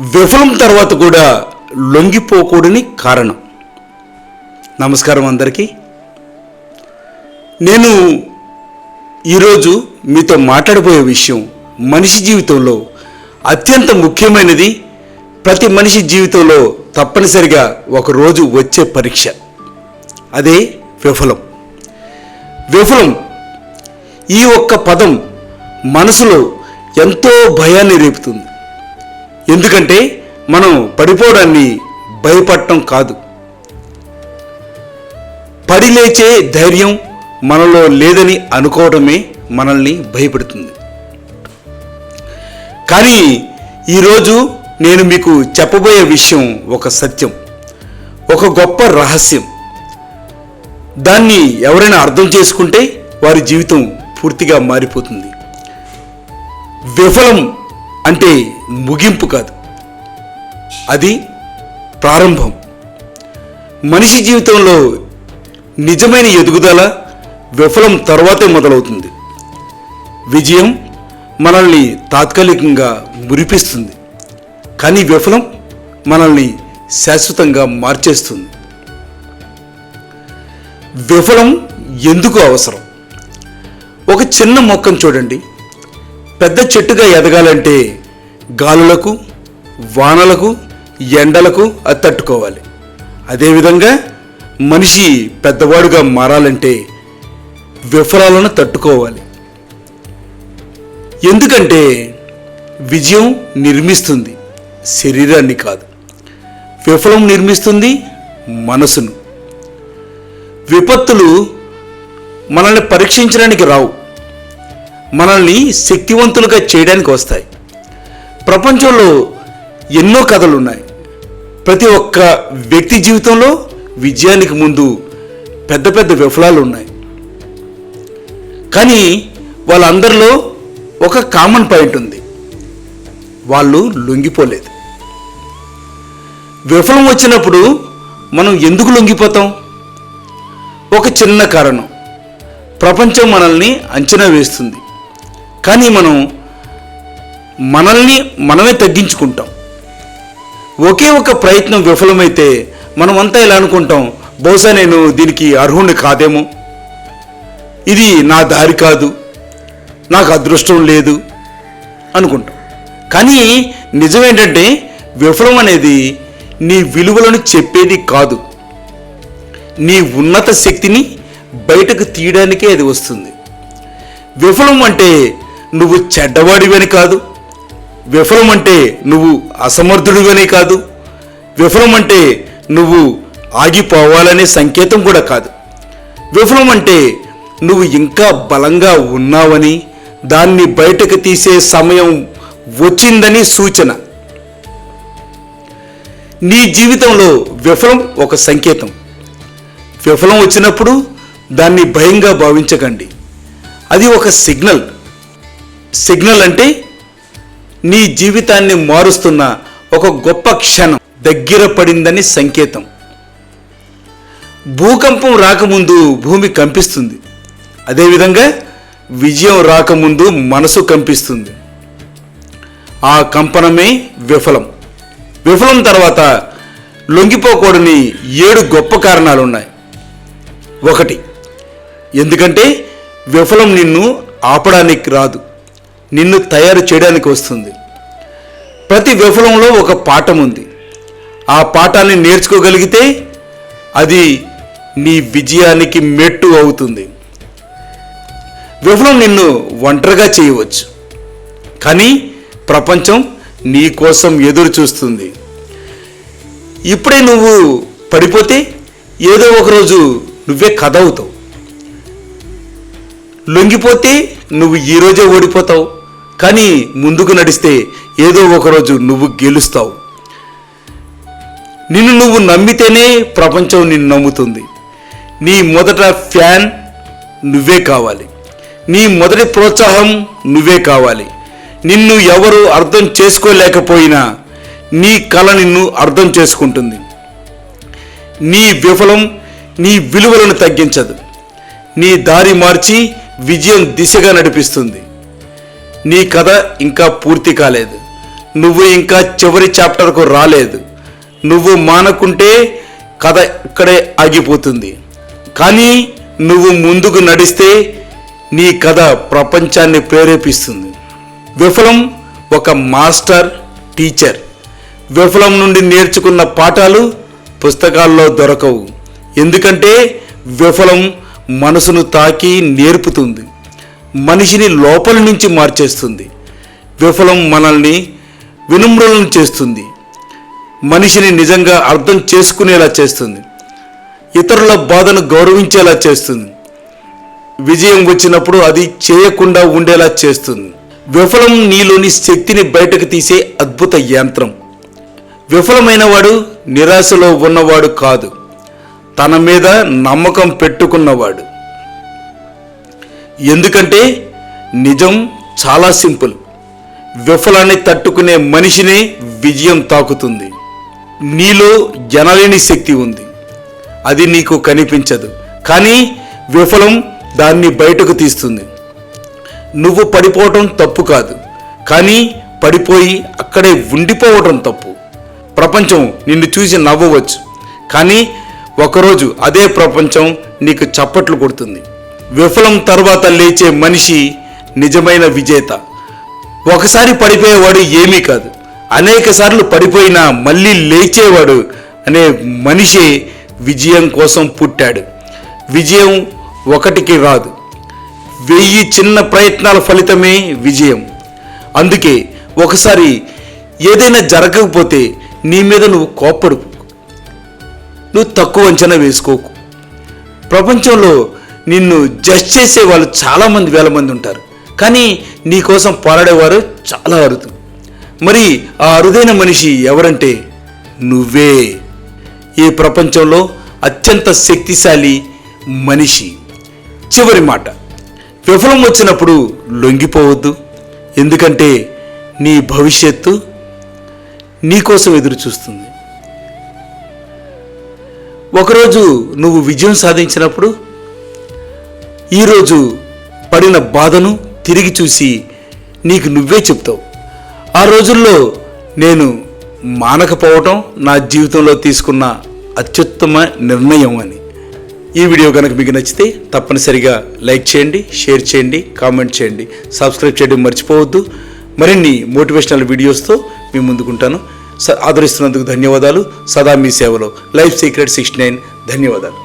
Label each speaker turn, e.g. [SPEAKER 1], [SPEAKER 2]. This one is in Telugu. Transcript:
[SPEAKER 1] విఫలం తర్వాత కూడా లొంగిపోకూడని కారణం. నమస్కారం అందరికీ. నేను ఈరోజు మీతో మాట్లాడబోయే విషయం మనిషి జీవితంలో అత్యంత ముఖ్యమైనది. ప్రతి మనిషి జీవితంలో తప్పనిసరిగా ఒక రోజు వచ్చే పరీక్ష. అదే విఫలం. విఫలం ఈ ఒక్క పదం మనసులో ఎంతో భయాన్ని రేపుతుంది. ఎందుకంటే మనం పడిపోవడాన్ని భయపడటం కాదు. పడి లేచే ధైర్యం మనలో లేదని అనుకోవడమే మనల్ని భయపెడుతుంది. కానీ ఈరోజు నేను మీకు చెప్పబోయే విషయం ఒక సత్యం ఒక గొప్ప రహస్యం. దాన్ని ఎవరైనా అర్థం చేసుకుంటే వారి జీవితం పూర్తిగా మారిపోతుంది. విఫలం అంటే ముగింపు కాదు. అది ప్రారంభం. మనిషి జీవితంలో నిజమైన ఎదుగుదల విఫలం తర్వాతే మొదలవుతుంది. విజయం మనల్ని తాత్కాలికంగా మురిపిస్తుంది. కానీ విఫలం మనల్ని శాశ్వతంగా మార్చేస్తుంది. విఫలం ఎందుకు అవసరం? ఒక చిన్న మొక్కను చూడండి. పెద్ద చెట్టుగా ఎదగాలంటే గాలులకు వానలకు ఎండలకు అది తట్టుకోవాలి. అదేవిధంగా మనిషి పెద్దవాడుగా మారాలంటే విఫలాలను తట్టుకోవాలి. ఎందుకంటే విజయం నిర్మిస్తుంది శరీరాన్ని కాదు విఫలం నిర్మిస్తుంది మనసును. విపత్తులు మనల్ని పరీక్షించడానికి రావు. మనల్ని శక్తివంతులుగా చేయడానికి వస్తాయి. ప్రపంచంలో ఎన్నో కథలు ఉన్నాయి ప్రతి ఒక్క వ్యక్తి జీవితంలో విజయానికి ముందు పెద్ద పెద్ద విఫలాలు ఉన్నాయి. కానీ వాళ్ళందరిలో ఒక కామన్ పాయింట్ ఉంది. వాళ్ళు లొంగిపోలేదు. విఫలం వచ్చినప్పుడు మనం ఎందుకు లొంగిపోతాం? ఒక చిన్న కారణం. ప్రపంచం మనల్ని అంచనా వేస్తుంది. కానీ మనం మనల్ని మనమే తగ్గించుకుంటాం. ఒకే ఒక ప్రయత్నం విఫలమైతే మనం అంతా ఇలా అనుకుంటాం? బహుశా నేను దీనికి అర్హుణ్ణి కాదేమో. ఇది నా దారి కాదు. నాకు అదృష్టం లేదు అనుకుంటాం. కానీ నిజం ఏంటంటే విఫలం అనేది నీ విలువలను చెప్పేది కాదు. నీ ఉన్నత శక్తిని బయటకు తీయడానికే అది వస్తుంది. విఫలం అంటే నువ్వు చెడ్డవాడివని కాదు. విఫలం అంటే నువ్వు అసమర్థుడివని కాదు. విఫలం అంటే నువ్వు ఆగిపోవాలనే సంకేతం కూడా కాదు. విఫలం అంటే నువ్వు ఇంకా బలంగా ఉన్నావని దాన్ని బయటకు తీసే సమయం వచ్చిందని సూచన. నీ జీవితంలో విఫలం ఒక సంకేతం. విఫలం వచ్చినప్పుడు దాన్ని భయంగా భావించకండి. అది ఒక సిగ్నల్. సిగ్నల్ అంటే నీ జీవితాన్ని మారుస్తున్న ఒక గొప్ప క్షణం. దగ్గర పడిందని సంకేతం. భూకంపం రాకముందు భూమి కంపిస్తుంది. అదేవిధంగా విజయం రాకముందు మనసు కంపిస్తుంది. ఆ కంపనమే విఫలం. విఫలం తర్వాత లొంగిపోకూడని ఏడు గొప్ప కారణాలు ఉన్నాయి ఒకటి ఎందుకంటే విఫలం నిన్ను ఆపడానికి రాదు. నిన్ను తయారు చేయడానికి వస్తుంది. ప్రతి విఫలంలో ఒక పాఠం ఉంది. ఆ పాఠాన్ని నేర్చుకోగలిగితే అది నీ విజయానికి మెట్టు అవుతుంది. విఫలం నిన్ను ఒంటరిగా చేయవచ్చు. కానీ ప్రపంచం నీ కోసం ఎదురు చూస్తుంది. ఇప్పుడే నువ్వు పడిపోతే ఏదో ఒకరోజు నువ్వే కథ అవుతావు. లొంగిపోతే నువ్వు ఈరోజే ఓడిపోతావు. కానీ ముందుకు నడిస్తే ఏదో ఒకరోజు నువ్వు గెలుస్తావు. నిన్ను నువ్వు నమ్మితేనే ప్రపంచం నిన్ను నమ్ముతుంది. నీ మొదట ఫ్యాన్ నువ్వే కావాలి. నీ మొదటి ప్రోత్సాహం నువ్వే కావాలి. నిన్ను ఎవరు అర్థం చేసుకోలేకపోయినా నీ కళ నిన్ను అర్థం చేసుకుంటుంది. నీ విఫలం నీ విలువలను తగ్గించదు. నీ దారి మార్చి విజయం దిశగా నడిపిస్తుంది. నీ కథ ఇంకా పూర్తి కాలేదు. నువ్వు ఇంకా చివరి చాప్టర్కు రాలేదు. నువ్వు మానకుంటే కథ ఇక్కడే ఆగిపోతుంది. కానీ నువ్వు ముందుకు నడిస్తే నీ కథ ప్రపంచాన్ని ప్రేరేపిస్తుంది. విఫలం ఒక మాస్టర్ టీచర్. విఫలం నుండి నేర్చుకున్న పాఠాలు పుస్తకాల్లో దొరకవు. ఎందుకంటే విఫలం మనసును తాకి నేర్పుతుంది. మనిషిని లోపల నుంచి మార్చేస్తుంది. విఫలం మనల్ని వినమ్రులను చేస్తుంది. మనిషిని నిజంగా అర్థం చేసుకునేలా చేస్తుంది. ఇతరుల బాధను గౌరవించేలా చేస్తుంది. విజయం వచ్చినప్పుడు అది చేయకుండా ఉండేలా చేస్తుంది. విఫలం నీలోని శక్తిని బయటకు తీసే అద్భుత యంత్రం. విఫలమైన వాడు నిరాశలో ఉన్నవాడు కాదు. తన మీద నమ్మకం పెట్టుకున్నవాడు. ఎందుకంటే నిజం చాలా సింపుల్. విఫలాన్ని తట్టుకునే మనిషినే విజయం తాకుతుంది. నీలో జనలేని శక్తి ఉంది. అది నీకు కనిపించదు. కానీ విఫలం దాన్ని బయటకు తీస్తుంది. నువ్వు పడిపోవటం తప్పు కాదు. కానీ పడిపోయి అక్కడే ఉండిపోవటం తప్పు. ప్రపంచం నిన్ను చూసి నవ్వవచ్చు. కానీ ఒకరోజు అదే ప్రపంచం నీకు చప్పట్లు కొడుతుంది. విఫలం తర్వాత లేచే మనిషి నిజమైన విజేత. ఒకసారి పడిపోయేవాడు ఏమీ కాదు. అనేక సార్లు పడిపోయినా మళ్ళీ లేచేవాడు అనే మనిషి విజయం కోసం పుట్టాడు. విజయం ఒకటికి రాదు. వెయ్యి చిన్న ప్రయత్నాల ఫలితమే విజయం. అందుకే ఒకసారి ఏదైనా జరగకపోతే నీ మీద నువ్వు కోప్పడు నువ్వు తక్కువ అంచనా వేసుకోకు. ప్రపంచంలో నిన్ను జడ్జ్ చేసే వాళ్ళు చాలామంది వేల మంది ఉంటారు. కానీ నీ కోసం పోరాడేవారు చాలా అరుదు. మరి ఆ అరుదైన మనిషి ఎవరంటే నువ్వే. ఈ ప్రపంచంలో అత్యంత శక్తిశాలి మనిషి. చివరి మాట విఫలం వచ్చినప్పుడు లొంగిపోవద్దు. ఎందుకంటే నీ భవిష్యత్తు నీకోసం ఎదురు చూస్తుంది. ఒకరోజు నువ్వు విజయం సాధించినప్పుడు ఈరోజు పడిన బాధను తిరిగి చూసి నీకు నువ్వే చెప్తావు. ఆ రోజుల్లో నేను మానకపోవటం నా జీవితంలో తీసుకున్న అత్యుత్తమ నిర్ణయం అని. ఈ వీడియో కనుక మీకు నచ్చితే తప్పనిసరిగా లైక్ చేయండి షేర్ చేయండి కామెంట్ చేయండి. సబ్స్క్రైబ్ చేయడం మర్చిపోవద్దు. మరిన్ని మోటివేషనల్ వీడియోస్తో మీ ముందుకుంటాను. స- ఆదరిస్తున్నందుకు ధన్యవాదాలు. సదా మీ సేవలో. Life secret sixty nine. ధన్యవాదాలు.